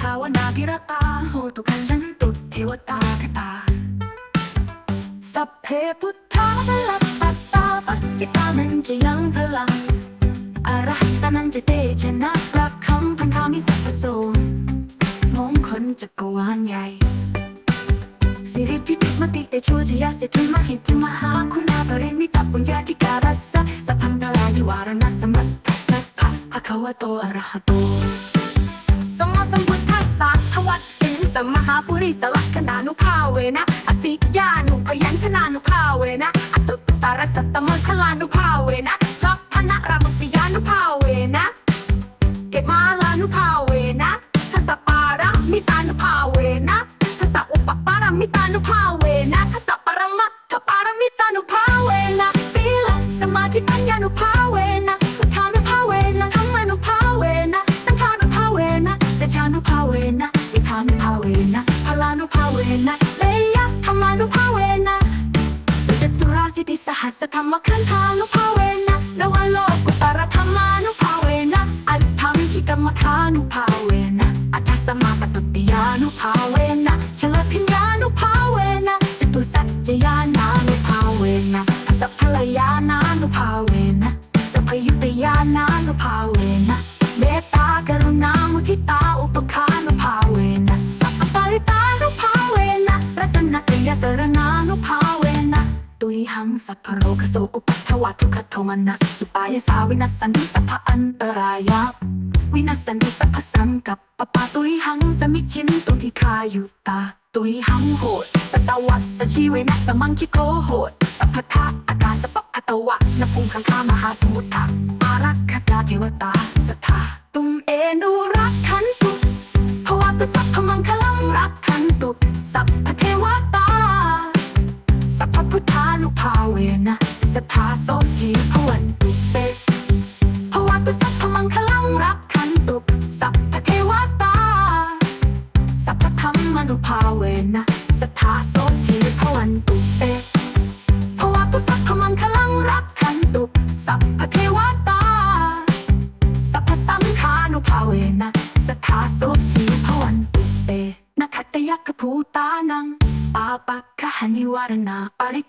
ภาวนาพิรตาโหตุกันฉันตุเทวตาคตา สัพเพพุทธาพลัตตตาปัจจิตานันจะยังพลังอรหัตานันจะเตชนะรักคำพันธามิสัพพโสมงคลจักรวาลใหญ่สิริพิติมติเตโชจยาสิทธิมหิทธิมหาคุณาปริมิตาปุญญาธิการัสสะสัพพันตรายวารณะสมมัตตสัพพะภะคะวะโตอะระหะโต สมมหาปุริสลักขณานุภาเวนะอสิยานุพยัญชนานุภาเวนะอตุตตารสัตตมังคลานุภาเวนะชอบธนรามติยานุภาเวนะเกตมาลานุภาเวนะทัสปาระมิตานุภาเวนะทัสอุปปาระมิตานุภาเวนะทัส นุภาเวนะพลานุภาเวนะเลยะธรรมานุภาเวนะจตุราสิทธิสหัสธรรมคันธานุภาเวนะนวโลกุตรธรรมานุภาเวนะอัตถังคิกรรมคานุภาเวนะอัตสมาปตุติยานุภาเวนะชลพิญญานุภาเวนะจตุสัจจยานานุภาเวนะสัพพลยานา สัพพโรคโสกุปัฏวะทุกขโทมนัสสุปายสาวินัสสันติสัพพอันตรายะวินัสสันติสัพพสังกับปปาตุยหังสมิจฉินตุทิคายุตา ตุยหังโหดสตวัสสชีเวนะสมังคิโกโหดสัพพทะอากาศปัพพตวะนภูมิขังคามหาสมุทธะอารักขตาเทวตาสทธาตุมเอนุรักขันต ภาเวนะสัทาโสทีพวันตุเตภวตุสัพพมังคลังรักขันตุสัพพเทวตาสัพพธรรมนุภาเวนะสทาโสทีพวันตุเตภวตุสัพพมังคลังรักขันตุสัพพเทวตาสัพพสังฆานุภาเวนะสทาโสทีพวันตุเตนะคัตตยัคขภูตานังปาปักขหนิวารณาปริตสานุภาเวนะหันตัวแต่สังอุปุทเวนะคัตยักขหนิวารณาปริตานุภาเวนะหันตัวแต่สังอุปุทเวนะคัตตยัคขภูตานัง ปาปักขหนิวารณาปริ